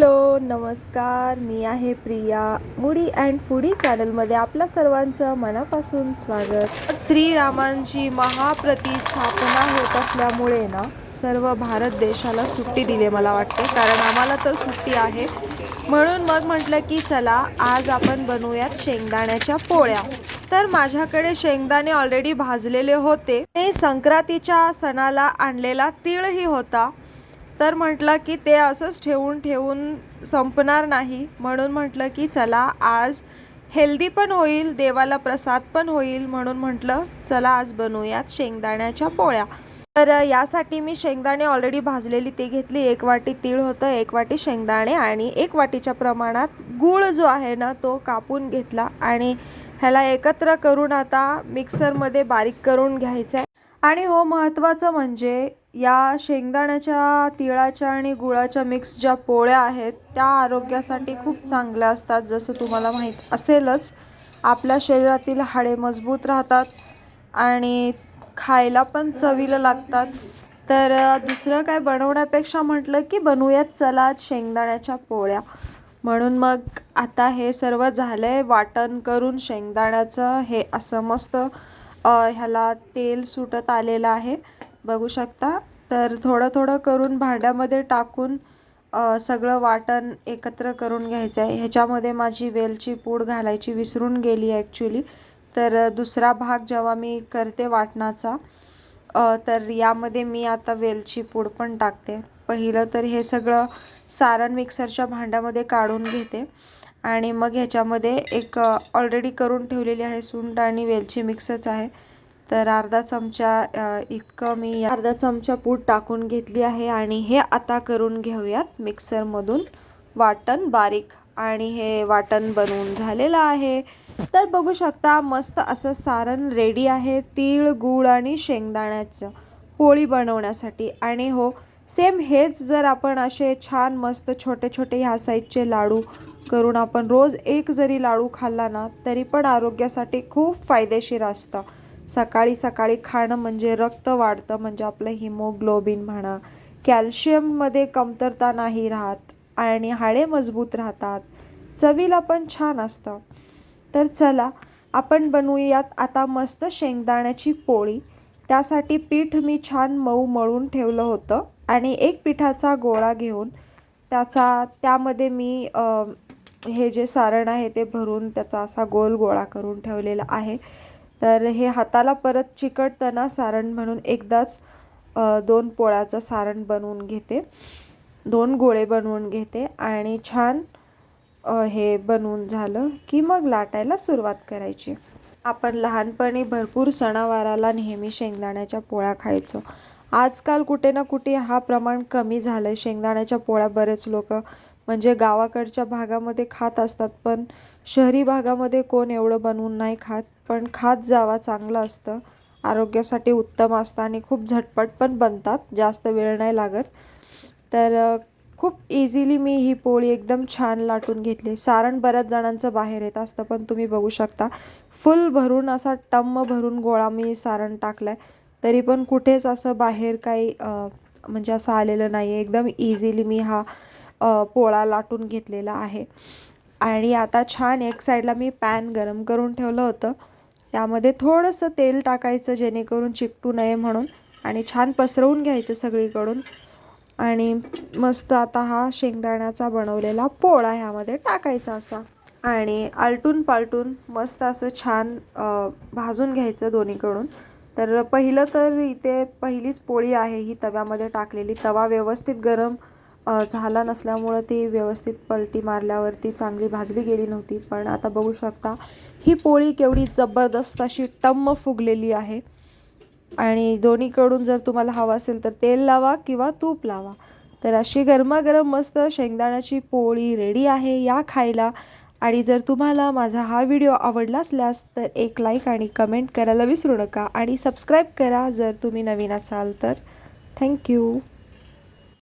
Hello नमस्कार. मी आहे प्रिया. मुडी अँड फुडी चॅनलमध्ये आपल्या सर्वांचं मनापासून स्वागत. श्रीरामांची महाप्रतिस्थापना होत असल्यामुळे ना सर्व भारत देशाला सुट्टी दिली मला वाटते. कारण आम्हाला तर सुट्टी आहे. म्हणून मग म्हटलं की चला आज आपण बनवूयात शेंगदाण्याच्या पोळ्या. तर माझ्याकडे शेंगदाणे ऑलरेडी भाजलेले होते. ते संक्रांतीच्या सणाला आणलेला तिळही होता. तर म्हटलं की ते असंच ठेवून ठेवून संपणार नाही. म्हणून म्हटलं की चला आज हेल्दी पण होईल देवाला प्रसाद पण होईल. म्हणून म्हटलं चला आज बनवूयात शेंगदाण्याच्या पोळ्या. तर यासाठी मी शेंगदाणे ऑलरेडी भाजलेली ते घेतली. एक वाटी तीळ होतं एक वाटी शेंगदाणे आणि एक वाटीच्या प्रमाणात गूळ जो आहे ना तो कापून घेतला. आणि ह्याला एकत्र करून आता मिक्सरमध्ये बारीक करून घ्यायचं आहे आणि हो महत्त्वाचं म्हणजे या शेंगदाण्याच्या तिळाच्या आणि गुळाच्या मिक्स ज्या पोळ्या आहेत त्या आरोग्यासाठी खूप चांगल्या असतात जसं तुम्हाला माहीत असेलच. आपल्या शरीरातील हाडे मजबूत राहतात आणि खायला पण चवीला लागतात. तर दुसरं काय बनवण्यापेक्षा म्हटलं की बनवूयात चला शेंगदाण्याच्या पोळ्या. म्हणून मग आता हे सर्व झालं आहे वाटण करून शेंगदाण्याचं हे असं मस्त ह्याला तेल सुटत आलेलं आहे. बघू शकता. तर थोडं थोडं करून भांड्यामध्ये टाकून सगळं वाटण एकत्र करून घ्यायचं आहे. ह्याच्यामध्ये माझी वेलची पूड घालायची विसरून गेली ॲक्च्युली तर दुसरा भाग जेव्हा मी करते वाटणाचा तर यामध्ये मी आता वेलची पूड पण टाकते. पहिलं तर हे सगळं सारण मिक्सरच्या भांड्यामध्ये काढून घेते. आणि मग ह्याच्यामध्ये एक ऑलरेडी करून ठेवलेली आहे सुंट आणि वेलची मिक्सच आहे. तर अर्धा चमचा इतकं मी अर्धा चमचा पूड टाकून घेतली आहे आणि हे आता करून घेऊयात मिक्सरमधून. वाटण बारीक आणि हे वाटण बनवून झालेलं आहे. तर बघू शकता मस्त असं सारण रेडी आहे. तीळ गूळ आणि शेंगदाण्याचं पोळी बनवण्यासाठी. आणि हो सेम हेच जर आपण असे छान मस्त छोटे छोटे ह्या साईजचे लाडू करून आपण रोज एक जरी लाडू खाल्ला ना तरी पण आरोग्यासाठी खूप फायदेशीर असतं. सकाळी सकाळी खाणं म्हणजे रक्त वाढतं म्हणजे आपलं हिमोग्लोबिन म्हणा. कॅल्शियममध्ये कमतरता नाही राहत आणि हाडे मजबूत राहतात. चवीला पण छान असतं. तर चला आपण बनवूयात आता मस्त शेंगदाण्याची पोळी. त्यासाठी पीठ मी छान मऊ मळून ठेवलं होतं आणि एक पिठाचा गोळा घेऊन त्याचा त्यामध्ये मी हे जे सारण आहे ते भरून त्याचा असा गोल गोळा करून ठेवलेला आहे. तर हे हाताला परत चिकटताना सारण म्हणून एकदाच दोन पोळ्याचं सारण बनवून घेते. दोन गोळे बनवून घेते आणि छान हे बनवून झालं की मग लाटायला सुरुवात करायची. आपण लहानपणी भरपूर सणावाराला नेहमी शेंगदाण्याच्या पोळ्या खायचो. आजकाल कुठे ना कुठे हा प्रमाण कमी झालं आहे शेंगदाण्याच्या पोळ्या बरेच लोक म्हणजे गावाकडच्या भागामध्ये खात असतात पण शहरी भागामध्ये कोण एवढं बनवून नाही खात. पण खात जावा चांगलं असतं. आरोग्यासाठी उत्तम असतं आणि खूप झटपट पण बनतात. जास्त वेळ नाही लागत. तर खूप इझिली मी ही पोळी एकदम छान लाटून घेतली. सारण बऱ्याच जणांचं बाहेर येत असतं पण तुम्ही बघू शकता. फुल भरून असा टम्म भरून गोळा मी सारण टाकला आहे तरी पण कुठेच असं बाहेर काही म्हणजे असं आलेलं नाही आहे एकदम इझिली मी हा पोळा लाटून घेतलेला आहे. आणि आता छान एक साईडला मी पॅन गरम करून ठेवलं होतं. त्यामध्ये थोडंसं तेल टाकायचं जेणेकरून चिकटू नये म्हणून आणि छान पसरवून घ्यायचं सगळीकडून. आणि मस्त आता हा शेंगदाण्याचा बनवलेला पोळा ह्यामध्ये टाकायचा असा. आणि आलटून पालटून मस्त असं छान भाजून घ्यायचं दोन्हीकडून. तर पहिलं तर इथे पहिलीच पोळी आहे ही तव्यामध्ये टाकलेली. तवा व्यवस्थित गरम झाला नसल्यामुळं ती व्यवस्थित पलटी मारल्यावरती चांगली भाजली गेली नव्हती. पण आता बघू शकता ही पोळी केवढी जबरदस्त अशी टम्म फुगलेली आहे. आणि दोन्हीकडून जर तुम्हाला हवं असेल तर तेल लावा किंवा तूप लावा. तर अशी गरमागरम मस्त शेंगदाण्याची पोळी रेडी आहे या खायला. आणि जर तुम्हाला माझा हा व्हिडिओ आवडला असल्यास तर एक लाईक आणि कमेंट करायला विसरू नका. आणि सबस्क्राईब करा जर तुम्ही नवीन असाल तर. थँक्यू